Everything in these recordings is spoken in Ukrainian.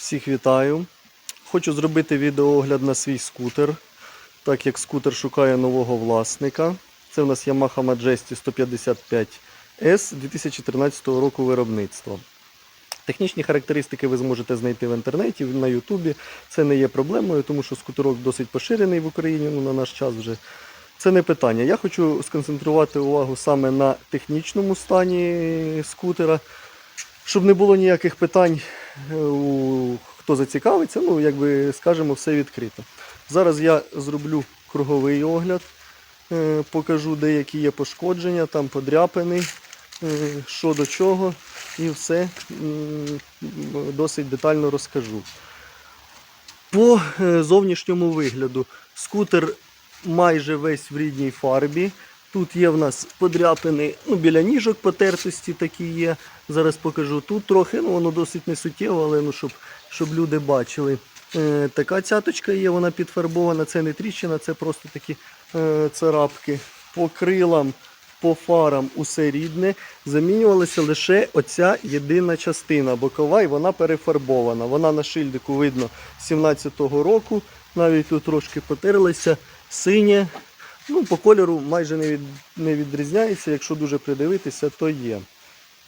Всіх вітаю. Хочу зробити відеоогляд на свій скутер, так як скутер шукає нового власника. Це у нас Yamaha Majesty 155S 2013 року виробництва. Технічні характеристики ви зможете знайти в інтернеті, на Ютубі. Це не є проблемою, тому що скутерок досить поширений в Україні ну, на наш час вже. Це не питання. Я хочу сконцентрувати увагу саме на технічному стані скутера, щоб не було ніяких питань хто зацікавиться, ну, якби скажемо, все відкрито. Зараз я зроблю круговий огляд, е, покажу деякі є пошкодження, там подряпини, е, що до чого, і все досить детально розкажу. По е, зовнішньому вигляду скутер майже весь в рідній фарбі. Тут є в нас подряпини ну, біля ніжок потертості такі є. Зараз покажу. Тут трохи, ну воно досить не суттєво, але ну, щоб, щоб люди бачили. Е, така цяточка є, вона підфарбована, це не тріщина, це просто такі е, царапки. По крилам, по фарам усе рідне. Замінювалася лише оця єдина частина бокова, і вона перефарбована. Вона на шильдику видно 17-го року. Навіть тут трошки потерлася. Синє. Ну, по кольору майже не, від, не відрізняється. Якщо дуже придивитися, то є.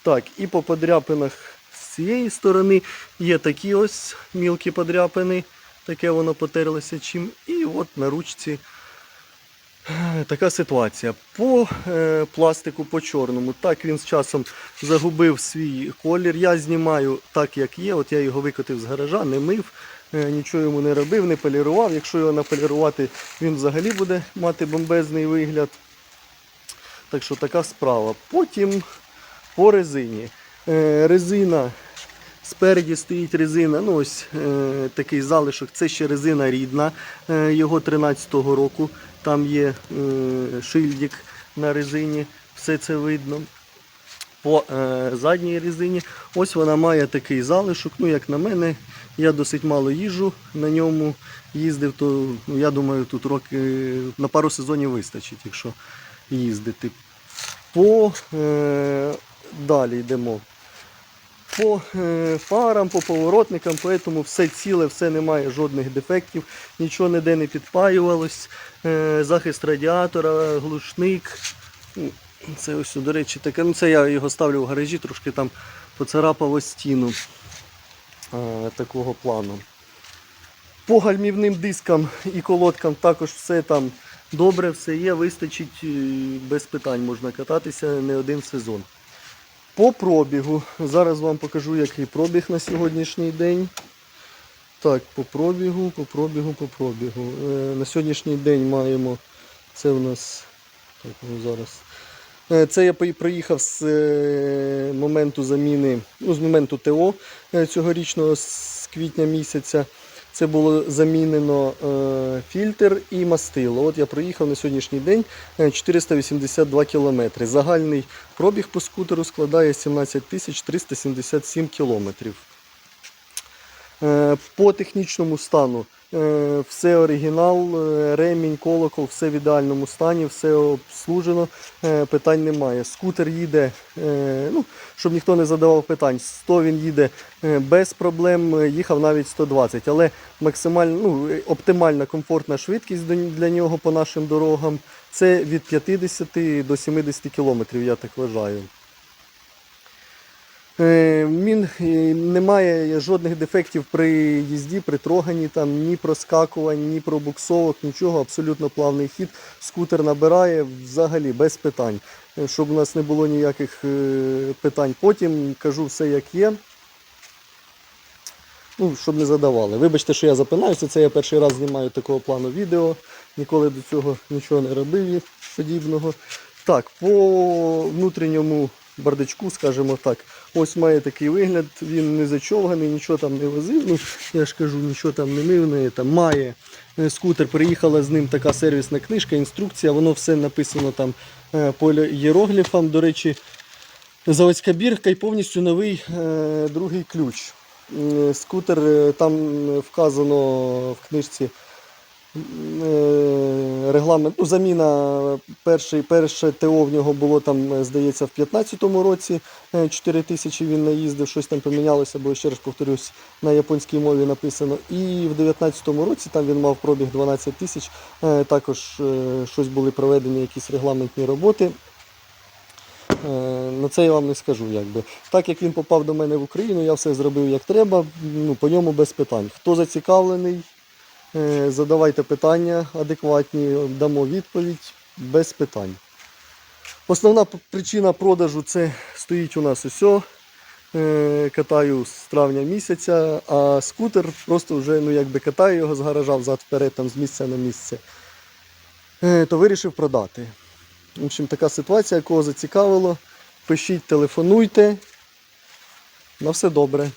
Так, і по подряпинах з цієї сторони є такі ось мілкі подряпини. Таке воно потерлося чим. І от на ручці е, така ситуація. По е, пластику, по чорному, так він з часом загубив свій колір. Я знімаю так, як є. От я його викотив з гаража, не мив, нічого йому не робив, не полірував. Якщо його наполірувати, він взагалі буде мати бомбезний вигляд. Так що така справа. Потім по резині. Е, резина. Спереді стоїть резина, ну ось е, такий залишок, це ще резина рідна, е, його 13-го року. Там є е, шильдик на резині, все це видно. По е, задній резині, ось вона має такий залишок. Ну, як на мене, я досить мало їжджу на ньому їздив, то ну, я думаю, тут роки на пару сезонів вистачить, якщо їздити. По е, далі йдемо. По е, фарам, по поворотникам, поэтому все ціле, все немає жодних дефектів, нічого ніде не підпаювалось. Захист радіатора, глушник. Це ось, до речі, таке. Ну, це я його ставлю в гаражі, трошки там поцарапало стіну е, такого плану. По гальмівним дискам і колодкам також все там добре, все є, вистачить, е, без питань можна кататися не один сезон. По пробігу. Зараз вам покажу, який пробіг на сьогоднішній день. Так, по пробігу, по пробігу, по пробігу. Е, на сьогоднішній день маємо. Це в нас. Так, ну зараз. Е, Це я проїхав з е, моменту заміни, ну, з моменту ТО е, цьогорічного з квітня місяця. Це було замінено фільтр і мастило. От я проїхав на сьогоднішній день е, 482 кілометри. Загальний пробіг по скутеру складає 17 тисяч 377 кілометрів. Е, По технічному стану. Е, все оригінал, е, ремінь, колокол, все в ідеальному стані, все обслужено, питань немає. Скутер їде, ну, щоб ніхто не задавав питань, 100 він їде без проблем, їхав навіть 120, але максимально ну, оптимальна комфортна швидкість для нього по нашим дорогам це від 50 до 70 кілометрів, я так вважаю. Е, Він е, не має жодних дефектів при їзді, при троганні, там, ні проскакувань, ні пробуксовок, нічого, абсолютно плавний хід. Скутер набирає взагалі без питань. Щоб у нас не було ніяких е, питань. Потім кажу все як є. Ну, щоб не задавали. Вибачте, що я запинаюся, це я перший раз знімаю такого плану відео. Ніколи до цього нічого не робив подібного. Так, по внутрішньому бардачку, скажімо так, ось має такий вигляд, він не зачовганий, нічого там не возив. Ну, я ж кажу, нічого там не мив, не там має е, скутер. Приїхала з ним така сервісна книжка, інструкція, воно все написано там е, по іерогліфам. До речі, заводська бірка і повністю новий е, другий ключ. Скутер там вказано в книжці регламент, ну, заміна перший, перше ТО в нього було там, е, здається, в 2015 році. 4 тисячі він наїздив, щось там помінялося, бо ще раз повторюсь, на японській мові написано. І в 2019 році там він мав пробіг 12 тисяч. Е, Також е, щось були проведені якісь регламентні роботи. Е, На це я вам не скажу. Якби. Так як він попав до мене в Україну, я все зробив як треба, ну, по ньому без питань. Хто зацікавлений, е, задавайте питання адекватні, дамо відповідь без питань. Основна причина продажу це стоїть у нас усе. Катаю з травня місяця, а скутер просто вже ну, якби катаю його з гаража взад вперед, там, з місця на місце. Е, То вирішив продати. В общем, така ситуація, кого зацікавило. Пишіть, телефонуйте. На все добре.